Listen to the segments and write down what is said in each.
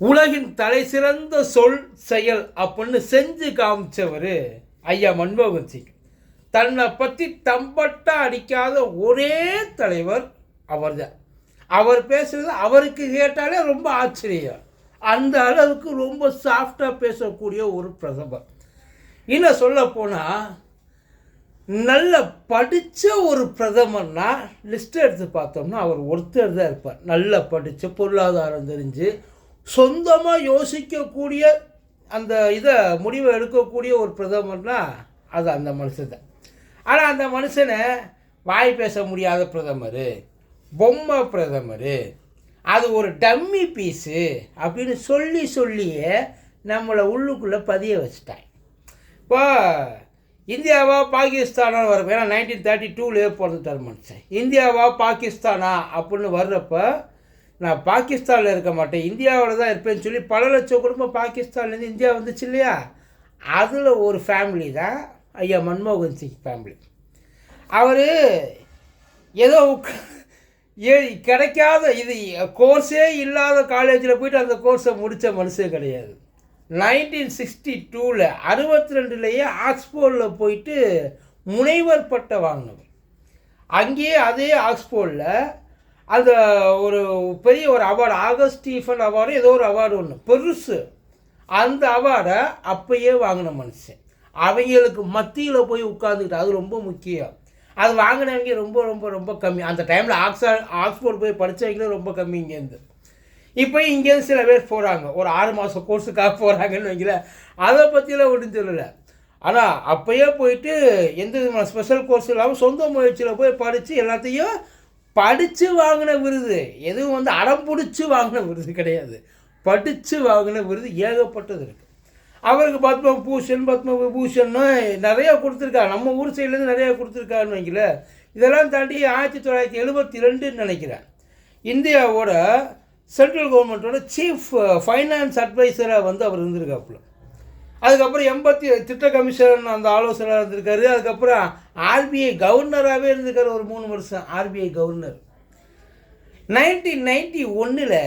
உலகின் தலை சிறந்த சொல் செயல் அப்படின்னு செஞ்சு காமிச்சவர் ஐயா மன்மோகன் சிங் தன்னை பற்றி தம்பட்டா அடிக்காத ஒரே தலைவர் அவர்தான். அவர் பேசுறது அவருக்கு கேட்டாலே ரொம்ப ஆச்சரியம். அந்த அளவுக்கு ரொம்ப சாஃப்டாக பேசக்கூடிய ஒரு பிரதமர். இன்னும் சொல்ல போனால் நல்ல படித்த ஒரு பிரதமர்னா லிஸ்ட் எடுத்து பார்த்தோம்னா அவர் ஒருத்தர் தான் இருப்பார். நல்ல படித்த பொருளாதாரம் தெரிஞ்சு சொந்தமாக யோசிக்கக்கூடிய அந்த இதை முடிவை எடுக்கக்கூடிய ஒரு பிரதமர்னா அது அந்த மனுஷன் தான். ஆனால் அந்த மனுஷனை வாய் பேச முடியாத பிரதமர் பொம்மை பிரதமர் அது ஒரு டம்மி பீஸு அப்படின்னு சொல்லி சொல்லியே நம்மளை உள்ளுக்குள்ளே பதிய வச்சுட்டாங்க இப்போ இந்தியாவா பாகிஸ்தானா வரும் ஏன்னா நைன்டீன் தேர்ட்டி டூலேயே பிறந்துட்டார் மனுஷன். இந்தியாவா பாகிஸ்தானா அப்படின்னு வர்றப்போ நான் பாகிஸ்தானில் இருக்க மாட்டேன். இந்தியாவில் தான் இருப்பேன்னு சொல்லி பல லட்சம் குடும்பம் பாகிஸ்தான்லேருந்து இந்தியா வந்துச்சு இல்லையா? அதில் ஒரு ஃபேமிலி தான் ஐயா மன்மோகன் சிங் ஃபேமிலி அவர் ஏதோ ஏ கிடைக்காத இது கோர்ஸே இல்லாத காலேஜில் போயிட்டு அந்த கோர்ஸை முடித்த மனுஷன் கிடையாது. நைன்டீன் சிக்ஸ்டி டூவில் அறுபத்தி ரெண்டுலேயே ஆக்ஸ்போர்டில் போயிட்டு முனைவர் பட்டம் வாங்கினவர். அங்கேயே அதே ஆக்ஸ்போர்டில் அந்த ஒரு பெரிய ஒரு அவார்டு ஆகஸ்ட் ஸ்டீஃபன் அவார்டு ஏதோ ஒரு அவார்டு ஒன்று பெருசு. அந்த அவார்டை அப்பயே வாங்கின மனுஷன். அவங்களுக்கு மத்தியில் போய் உட்காந்துக்கிட்டு அது ரொம்ப முக்கியம். அது வாங்கினவங்க ரொம்ப ரொம்ப ரொம்ப கம்மி. அந்த டைமில் ஆக்ஸா ஆக்ஸ்போர்ட் போய் படித்தவங்களும் ரொம்ப கம்மி இங்கேருந்து. இப்போ இங்கேருந்து சில பேர் போகிறாங்க ஒரு ஆறு மாதம் கோர்ஸுக்காக போகிறாங்கன்னு வைங்களேன். அதை பற்றிலாம் ஒன்றும் சொல்லலை. ஆனால் அப்போயே போயிட்டு எந்த விதமான ஸ்பெஷல் கோர்ஸ் இல்லாமல் சொந்த முயற்சியில் போய் படித்து எல்லாத்தையும் படித்து வாங்கின விருது. எதுவும் வந்து அடம் பிடிச்சி வாங்கின விருது கிடையாது. படித்து வாங்கின விருது ஏகப்பட்டது இருக்குது அவருக்கு பத்ம பூஷன் பத்ம விபூஷன்னு நிறையா கொடுத்துருக்காங்க நம்ம ஊர் சைட்லேருந்து நிறையா கொடுத்துருக்காருன்னு வைங்களேன் இதெல்லாம் தாண்டி ஆயிரத்தி தொள்ளாயிரத்தி எழுபத்தி ரெண்டுன்னு நினைக்கிறேன். இந்தியாவோட சென்ட்ரல் கவர்மெண்ட்டோட சீஃப் ஃபைனான்ஸ் அட்வைசராக வந்து அவர் இருந்திருக்காப்புல. அதுக்கப்புறம் எண்பத்தி திட்ட கமிஷன் அந்த ஆலோசனை இருந்திருக்காரு. அதுக்கப்புறம் ஆர்பிஐ கவர்னராகவே இருந்துக்கிற ஒரு மூணு வருஷம் ஆர்பிஐ கவர்னர். நைன்டீன் நைன்டி ஒன்றில்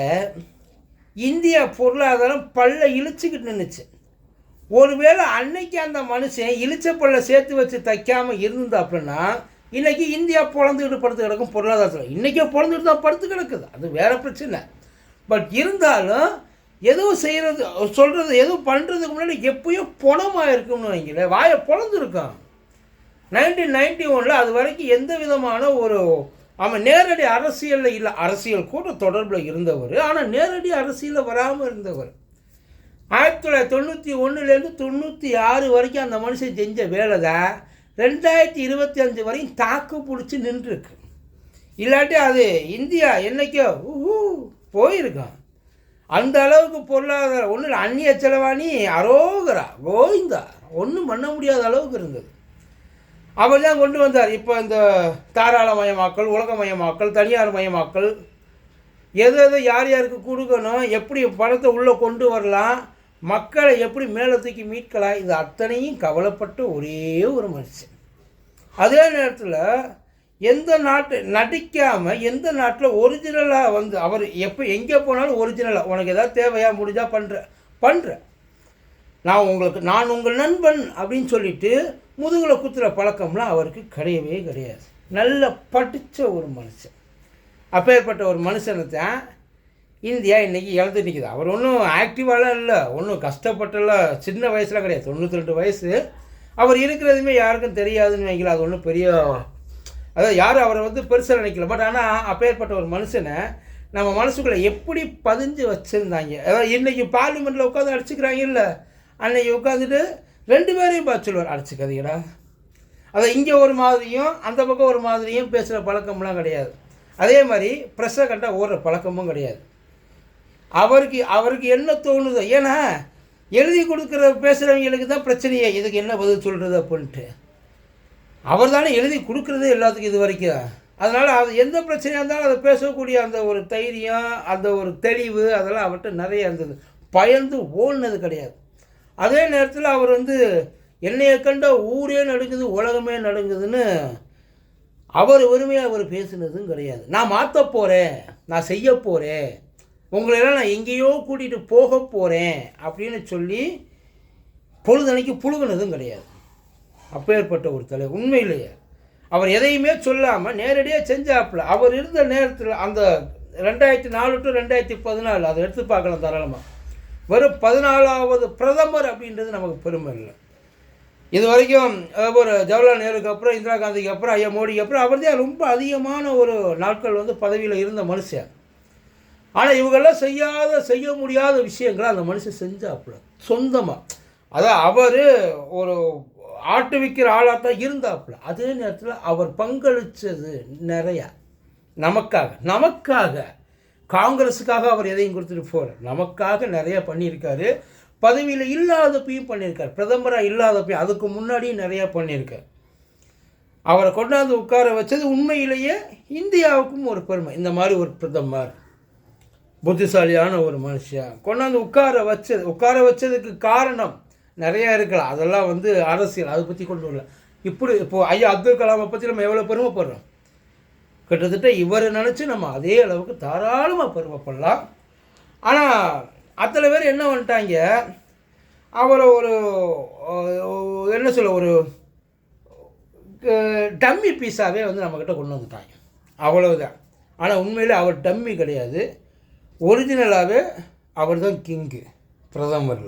இந்தியா பொருளாதாரம் பல்ல இழிச்சுக்கிட்டு நின்றுச்சு ஒருவேளை அன்னைக்கு அந்த மனுஷன் இழிச்ச பல்ல சேர்த்து வச்சு தைக்காமல் இருந்தா அப்படின்னா இன்றைக்கி இந்தியா பிறந்துக்கிட்டு படுத்து கிடக்கும் பொருளாதாரத்தில். இன்றைக்கே பிறந்துக்கிட்டு தான் படுத்து கிடக்குது. அது வேறு பிரச்சனை. பட் இருந்தாலும் எதுவும் செய்கிறது சொல்கிறது எதுவும் பண்ணுறதுக்கு முன்னாடி எப்பயோ பணமாக இருக்கும்னு வைங்களேன். வாயை பிறந்துருக்கான் நைன்டீன் நைன்டி ஒனில் அது வரைக்கும் எந்த விதமான ஒரு அவன் நேரடி அரசியலில் இல்லை அரசியல் கூட தொடர்பில் இருந்தவர் ஆனால் நேரடி அரசியலில் வராமல் இருந்தவர். ஆயிரத்தி தொள்ளாயிரத்தி தொண்ணூற்றி ஒன்றுலேருந்து தொண்ணூற்றி ஆறு வரைக்கும் அந்த மனுஷன் செஞ்ச வேலை தான் ரெண்டாயிரத்தி இருபத்தி அஞ்சு வரையும் தாக்கு பிடிச்சி நின்றுருக்கு. இல்லாட்டி அது இந்தியா என்னைக்கோ ஊஹூ போயிருக்கான். அந்த அளவுக்கு பொருளாதாரம் ஒன்றும் அந்நிய செலவாணி அரோகரா கோவிந்தா ஒன்றும் பண்ண முடியாத அளவுக்கு இருந்தது. அவர் தான் கொண்டு வந்தார். இப்போ இந்த தாராளமயமாக்கல் உலகமயமாக்கல் தனியார் மயமாக்கல் எது எது யார் யாருக்கு கொடுக்கணும் எப்படி பணத்தை உள்ளே கொண்டு வரலாம் மக்களை எப்படி மேலே தூக்கி மீட்கலாம் இது அத்தனையும் கவலைப்பட்ட ஒரே ஒரு மனுஷன். அதே நேரத்தில் எந்த நாட்டு நடிக்காமல் எந்த நாட்டில் ஒரிஜினலாக வந்து அவர் எப்போ எங்கே போனாலும் ஒரிஜினலாக உனக்கு எதாவது தேவையாக முடிஞ்சால் பண்ணுற பண்ணுற நான் உங்களுக்கு நான் உங்கள் நண்பன் அப்படின்னு சொல்லிட்டு முதுகில் குத்துற பழக்கம்லாம் அவருக்கு கிடையவே கிடையாது. நல்ல படித்த ஒரு மனுஷன். அப்பேற்பட்ட ஒரு மனுஷனை தான் இந்தியா இன்றைக்கி இழந்து நிற்கிது அவர் ஒன்றும் ஆக்டிவாலாம் இல்லை. ஒன்றும் கஷ்டப்பட்டெல்லாம் சின்ன வயசுலாம் கிடையாது. தொண்ணூற்றி ரெண்டு வயசு. அவர் இருக்கிறதுமே யாருக்கும் தெரியாதுன்னு வைக்கல அது ஒன்றும் பெரிய அதாவது யாரும் அவரை வந்து பெருசாக நினைக்கல. பட் ஆனால் அப்பேற்பட்ட ஒரு மனுஷனை நம்ம மனசுக்குள்ளே எப்படி பதிஞ்சு வச்சுருந்தாங்க? அதாவது இன்றைக்கி பார்லிமெண்ட்டில் உட்காந்து அடிச்சுக்கிறாங்க இல்லை அன்னைக்கு உட்காந்துட்டு ரெண்டு பேரையும் பார்த்து சொல்லுவார் அடிச்சுக்காதீங்கடா அதை இங்கே ஒரு மாதிரியும் அந்த பக்கம் ஒரு மாதிரியும் பேசுகிற பழக்கம்லாம் கிடையாது. அதே மாதிரி ப்ரெஸ்ஸை கண்டா ஓடுற பழக்கமும் கிடையாது. அவருக்கு அவருக்கு என்ன தோணுதோ ஏன்னா எழுதி கொடுக்குற பேசுகிறவங்களுக்கு தான் பிரச்சனையே இதுக்கு என்ன பதில் சொல்கிறது அப்படின்ட்டு. அவர் தானே எழுதி கொடுக்குறதே எல்லாத்துக்கும் இது வரைக்கும். அதனால் அது எந்த பிரச்சனையாக இருந்தாலும் அதை பேசக்கூடிய அந்த ஒரு தைரியம் அந்த ஒரு தெளிவு அதெல்லாம் அவர்கிட்ட நிறைய இருந்தது. பயந்து ஓடினது கிடையாது. அதே நேரத்தில் அவர் வந்து என்னையை கண்ட ஊரே நடுங்குது உலகமே நடுங்குதுன்னு அவர் உரிமையாக அவர் பேசுனதும் கிடையாது. நான் மாற்ற போகிறேன் நான் செய்ய போகிறேன் உங்களையெல்லாம் நான் எங்கேயோ கூட்டிகிட்டு போக போகிறேன் அப்படின்னு சொல்லி பொழுதனைக்கு புழுகுனதும் கிடையாது. அப்பேற்பட்ட ஒரு தலைவர். உண்மையிலேயே அவர் எதையுமே சொல்லாமல் நேரடியாக செஞ்சாப்புல அவர் இருந்த நேரத்தில் அந்த ரெண்டாயிரத்தி நாலு டு ரெண்டாயிரத்தி பதினாலு அதை எடுத்து பார்க்கலாம் தாராளமாக வெறும் பதினாலாவது பிரதமர் அப்படின்றது நமக்கு பெருமை இல்லை. இது வரைக்கும் ஒரு ஜவஹர்லால் நேருக்கு அப்புறம் இந்திரா காந்திக்கு அப்புறம் ஐயா மோடிக்கு அப்புறம் அவர் தான் ரொம்ப அதிகமான ஒரு நாட்கள் வந்து பதவியில் இருந்த மனுஷன். ஆனால் இவங்கெல்லாம் செய்யாத செய்ய முடியாத விஷயங்களை அந்த மனுஷன் செஞ்சாப்புல. சொந்தமாக அதான் அவர் ஒரு ஆட்டு விற்கிற ஆளாக தான் இருந்தாப்புல. அதே நேரத்தில் அவர் பங்களித்தது நிறையா. நமக்காக நமக்காக. காங்கிரஸுக்காக அவர் எதையும் கொடுத்துட்டு போகிறார் நமக்காக நிறைய பண்ணியிருக்காரு. பதவியில் இல்லாதப்பையும் பண்ணியிருக்கார். பிரதமராக இல்லாதப்பையும் அதுக்கு முன்னாடியும் நிறையா பண்ணியிருக்கார். அவரை கொண்டாந்து உட்கார வச்சது உண்மையிலேயே இந்தியாவுக்கும் ஒரு பெருமை. இந்த மாதிரி ஒரு பிரதமர் புத்திசாலியான ஒரு மனுஷன். கொண்டாந்து உட்கார வச்சது உட்கார வச்சதுக்கு காரணம் நிறையா இருக்கலாம். அதெல்லாம் வந்து அரசியல். அதை பற்றி கொண்டு வரல. இப்படி இப்போது ஐயா அப்துல் கலாமை பற்றி நம்ம எவ்வளோ பெருமைப்படுறோம்? கிட்டத்தட்ட இவரை நினச்சி நம்ம அதே அளவுக்கு தாராளமாக பெருமைப்படலாம். ஆனால் அத்தனை பேர் என்ன பண்ணிட்டாங்க அவரை ஒரு என்ன சொல்ல ஒரு டம்மி பீஸாகவே வந்து நம்மக்கிட்ட கொண்டு வந்துட்டாங்க. அவ்வளவுதான். ஆனால் உண்மையில் அவர் டம்மி கிடையாது. ஒரிஜினலாகவே அவர் தான் கிங்கு பிரதமர்.